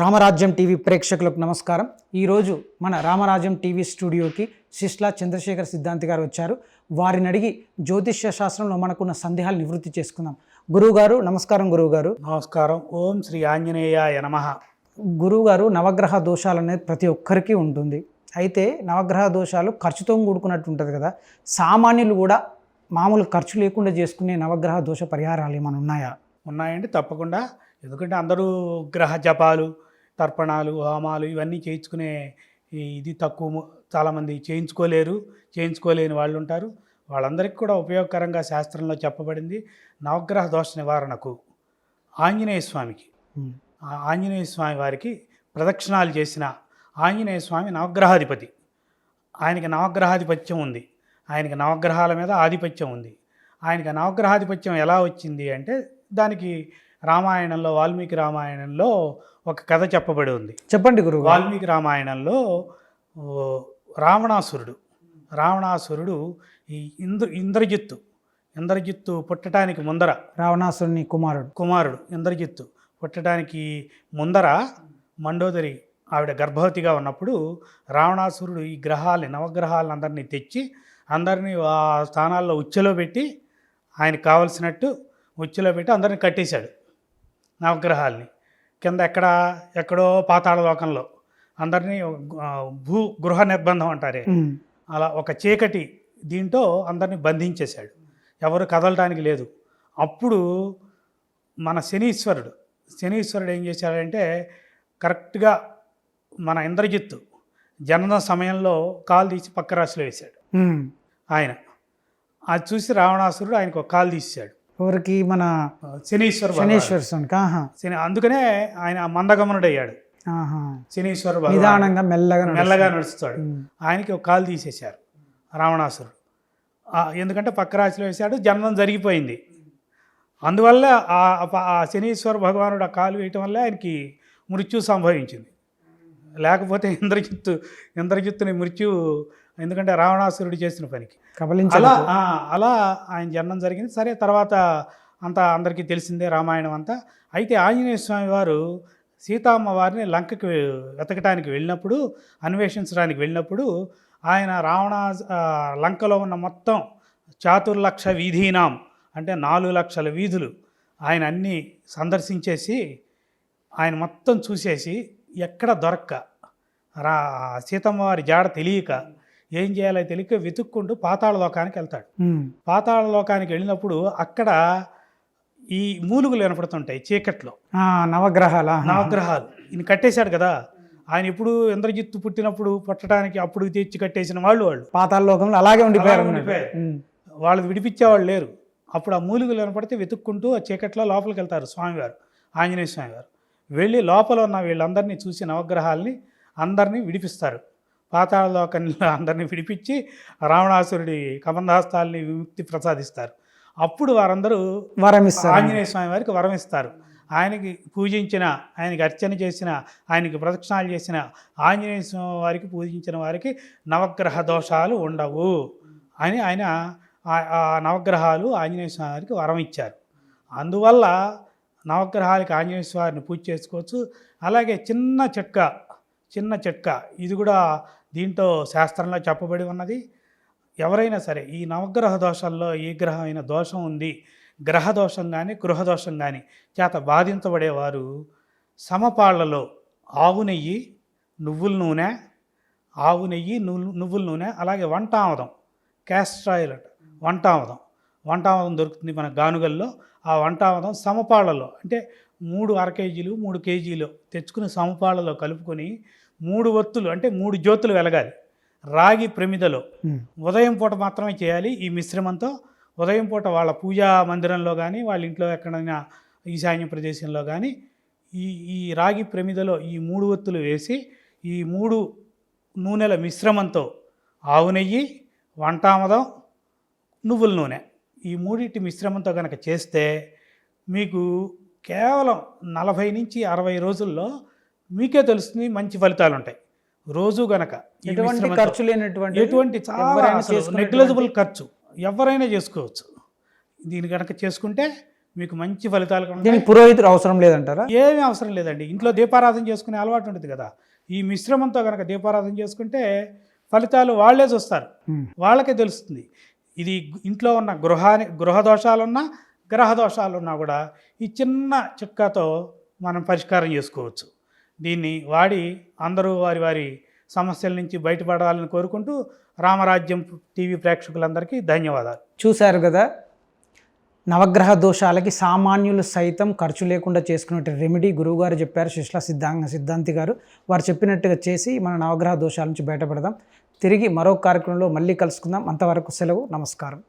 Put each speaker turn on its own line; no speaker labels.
రామరాజ్యం TV ప్రేక్షకులకు నమస్కారం. ఈరోజు మన రామరాజ్యం టీవీ స్టూడియోకి శిష్లా చంద్రశేఖర్ సిద్ధాంతి గారు వచ్చారు. వారిని అడిగి జ్యోతిష్య శాస్త్రంలో మనకున్న సందేహాలు నివృత్తి చేసుకుందాం. గురువుగారు నమస్కారం గురువుగారు.
నమస్కారం. ఓం శ్రీ ఆంజనేయాయ నమ.
గురువుగారు నవగ్రహ దోషాలు అనేది ప్రతి ఒక్కరికి ఉంటుంది. అయితే నవగ్రహ దోషాలు ఖర్చుతో కూడుకున్నట్టు ఉంటుంది కదా. సామాన్యులు కూడా మామూలు ఖర్చు లేకుండా చేసుకునే నవగ్రహ దోష పరిహారాలు ఏమైనా ఉన్నాయా?
ఉన్నాయండి తప్పకుండా. ఎందుకంటే అందరూ గ్రహ జపాలు తర్పణాలు హోమాలు ఇవన్నీ చేయించుకునే ఇది తక్కువ చాలామంది చేయించుకోలేరు చేయించుకోలేని వాళ్ళు ఉంటారు. వాళ్ళందరికీ కూడా ఉపయోగకరంగా శాస్త్రంలో చెప్పబడింది నవగ్రహ దోష నివారణకు. ఆంజనేయ స్వామికి. ఆంజనేయ స్వామి వారికి ప్రదక్షిణాలు చేసిన ఆంజనేయ స్వామి నవగ్రహాధిపతి. ఆయనకి నవగ్రహాధిపత్యం ఉంది. ఆయనకి నవగ్రహాల మీద ఆధిపత్యం ఉంది. ఆయనకి నవగ్రహాధిపత్యం ఎలా వచ్చింది అంటే దానికి రామాయణంలో వాల్మీకి రామాయణంలో ఒక కథ చెప్పబడి ఉంది.
చెప్పండి గురువు
వాల్మీకి రామాయణంలో రావణాసురుడు రావణాసురుడు ఈ ఇంద్ర ఇంద్రజిత్తు ఇంద్రజిత్తు పుట్టడానికి ముందర
రావణాసురుని కుమారుడు.
కుమారుడు ఇంద్రజిత్తు పుట్టడానికి ముందర మండోదరి ఆవిడ గర్భవతిగా ఉన్నప్పుడు రావణాసురుడు ఈ గ్రహాలని నవగ్రహాలను అందరినీ తెచ్చి అందరినీ ఆ స్థానాల్లో ఉచ్చెలో పెట్టి ఆయనకు కావలసినట్టు ఉచ్చెలో పెట్టి అందరిని కట్టేశాడు నవగ్రహాల్ని. కింద ఎక్కడ ఎక్కడో పాతాళ లోకంలో. అందరినీ భూ గృహ నిర్బంధం అంటారే. అలా ఒక చీకటి దీంట్లో అందరిని బంధించేశాడు. ఎవరు కదలడానికి లేదు. అప్పుడు మన శనీశ్వరుడు శనీశ్వరుడు ఏం చేశాడంటే కరెక్ట్గా మన ఇంద్రజిత్తు జనన సమయంలో కాలు తీసి పక్క రాశిలో వేశాడు. ఆయన. అది చూసి రావణాసురుడు ఆయనకు ఒక కాలు తీసాడు
ఎవరికి? మన
శనీశ్వర.
శనేశ్వర స్వామికి
శని అందుకనే ఆయన మందగమనుడయ్యాడు. శనీశ్వర.
నిదానంగా మెల్లగా నడుస్తాడు.
మెల్లగా నడుస్తాడు. ఆయనకి ఒక కాలు తీసేశారు రావణాసురుడు. ఎందుకంటే పక్క రాశిలో వేశాడు జన్మం జరిగిపోయింది. అందువల్ల ఆ శనీశ్వర భగవానుడు ఆ కాలు వేయటం వల్ల ఆయనకి మృత్యు సంభవించింది. లేకపోతే ఇంద్రజిత్తు ఇంద్రజిత్తుని మృత్యు ఎందుకంటే రావణాసురుడు చేసిన పనికి.
కబలించాలి.
అలా అలా ఆయన జన్మం జరిగింది. సరే తర్వాత అంతా అందరికీ తెలిసిందే రామాయణం అంతా. అయితే ఆంజనేయ స్వామి వారు సీతామ్మ వారిని లంకకి వెతకటానికి వెళ్ళినప్పుడు అన్వేషించడానికి వెళ్ళినప్పుడు ఆయన రావణ లంకలో ఉన్న మొత్తం చాతుర్లక్ష వీధీనాం అంటే నాలుగు లక్షల వీధులు ఆయన అన్నీ సందర్శించేసి ఆయన మొత్తం చూసేసి ఎక్కడ దొరక్క? రా సీతమ్మ వారి జాడ తెలియక ఏం చేయాలో తెలియక వెతుక్కుంటూ పాతాళ లోకానికి వెళ్తాడు. పాతాళ లోకానికి వెళ్ళినప్పుడు అక్కడ ఈ మూలుగులు వినపడుతుంటాయి చీకట్లో.
నవగ్రహాల.
నవగ్రహాలు. ఈయన కట్టేశాడు కదా. ఆయన ఎప్పుడు ఇంద్రజిత్తు పుట్టినప్పుడు పుట్టడానికి అప్పుడు తెచ్చి కట్టేసిన వాళ్ళు వాళ్ళు.
పాతాళ లోకంలో అలాగే ఉండిపోయారు.
వాళ్ళు విడిపించేవాళ్ళు లేరు. అప్పుడు ఆ మూలుగులు వినపడితే వెతుక్కుంటూ ఆ చీకట్లో లోపలికి వెళ్తారు స్వామివారు ఆంజనేయ స్వామివారు. వెళ్ళి లోపల ఉన్న వీళ్ళందరినీ చూసి నవగ్రహాల్ని అందరినీ విడిపిస్తారు. పాతాళ లోకంలో అందరినీ విడిపించి రావణాసురుడి కబంధాస్తాల్ని విముక్తి ప్రసాదిస్తారు. అప్పుడు వారందరూ
వరం ఇస్తారు
ఆంజనేయ స్వామి వారికి వరం ఇస్తారు ఆయనకి పూజించిన ఆయనకి అర్చన చేసిన ఆయనకి ప్రదక్షిణాలు చేసిన ఆంజనేయ స్వామి వారికి పూజించిన వారికి నవగ్రహ దోషాలు ఉండవు అని ఆయన ఆ- ఆ నవగ్రహాలు ఆంజనేయ స్వామి వారికి వరం ఇచ్చారు అందువల్ల నవగ్రహాలకి ఆంజనేయ స్వారిని పూజ చేసుకోవచ్చు. అలాగే చిన్న చెక్క చిన్న చెక్క ఇది కూడా దీంట్లో శాస్త్రంలో చెప్పబడి ఉన్నది. ఎవరైనా సరే ఈ నవగ్రహ దోషాల్లో ఏ గ్రహమైన దోషం ఉంది? గ్రహ దోషం కానీ గృహ దోషం కానీ చేత బాధించబడేవారు సమపాళ్ళలో ఆవు నెయ్యి నువ్వుల నూనె ఆవు నెయ్యి నువ్వుల నూనె అలాగే వంట వంటామదం క్యాస్ట్రాయిల్ అంట వంటామదం వంటామదం దొరుకుతుంది మన గానుగల్లో. ఆ వంటామదం సమపాళ్ళలో అంటే మూడు అర కేజీలు మూడు కేజీలు తెచ్చుకుని సమపాళ్ళలో కలుపుకొని మూడు ఒత్తులు అంటే మూడు జ్యోతులు వెలగాలి. రాగి ప్రమిదలో. ఉదయం పూట మాత్రమే చేయాలి ఈ మిశ్రమంతో. ఉదయం పూట వాళ్ళ పూజా మందిరంలో కానీ వాళ్ళ ఇంట్లో ఎక్కడైనా ఈశాన్య ప్రదేశంలో కానీ ఈ ఈ రాగి ప్రమిదలో ఈ మూడు ఒత్తులు వేసి ఈ మూడు నూనెల మిశ్రమంతో ఆవు నెయ్యి వంటామదం నువ్వుల నూనె. ఈ మూడింటి మిశ్రమంతో కనుక చేస్తే మీకు కేవలం నలభై నుంచి అరవై రోజుల్లో మీకే తెలుస్తుంది మంచి ఫలితాలు ఉంటాయి. రోజు గనక
ఎటువంటి ఖర్చు లేనటువంటి
ఎటువంటి చాలా నెగ్లెజిబుల్ ఖర్చు ఎవరైనా చేసుకోవచ్చు. దీని కనుక చేసుకుంటే మీకు మంచి ఫలితాలు
దీనికి పురోహితుడు అవసరం లేదంటారా?
ఏమీ అవసరం లేదండి. ఇంట్లో దీపారాధన చేసుకునే అలవాటు ఉంటుంది కదా. ఈ మిశ్రమంతో కనుక దీపారాధన చేసుకుంటే ఫలితాలు వాళ్ళే చూస్తారు. వాళ్ళకే తెలుస్తుంది. ఇది ఇంట్లో ఉన్న గృహాని గృహ దోషాలున్నా గ్రహ దోషాలున్నా కూడా ఈ చిన్న చిట్కాతో మనం పరిష్కారం చేసుకోవచ్చు. దీన్ని వాడి అందరూ వారి వారి సమస్యల నుంచి బయటపడాలని కోరుకుంటూ రామరాజ్యం టీవీ ప్రేక్షకులందరికీ ధన్యవాదాలు.
చూశారు కదా? నవగ్రహ దోషాలకి సామాన్యులు సైతం ఖర్చు లేకుండా చేసుకునే రెమెడీ గురువుగారు చెప్పారు శిష్ల సిద్ధాంగ సిద్ధాంతి గారు. వారు చెప్పినట్టుగా చేసి మన నవగ్రహ దోషాల నుంచి బయటపడదాం. తిరిగి మరో కార్యక్రమంలో మళ్ళీ కలుసుకుందాం. అంతవరకు సెలవు నమస్కారం.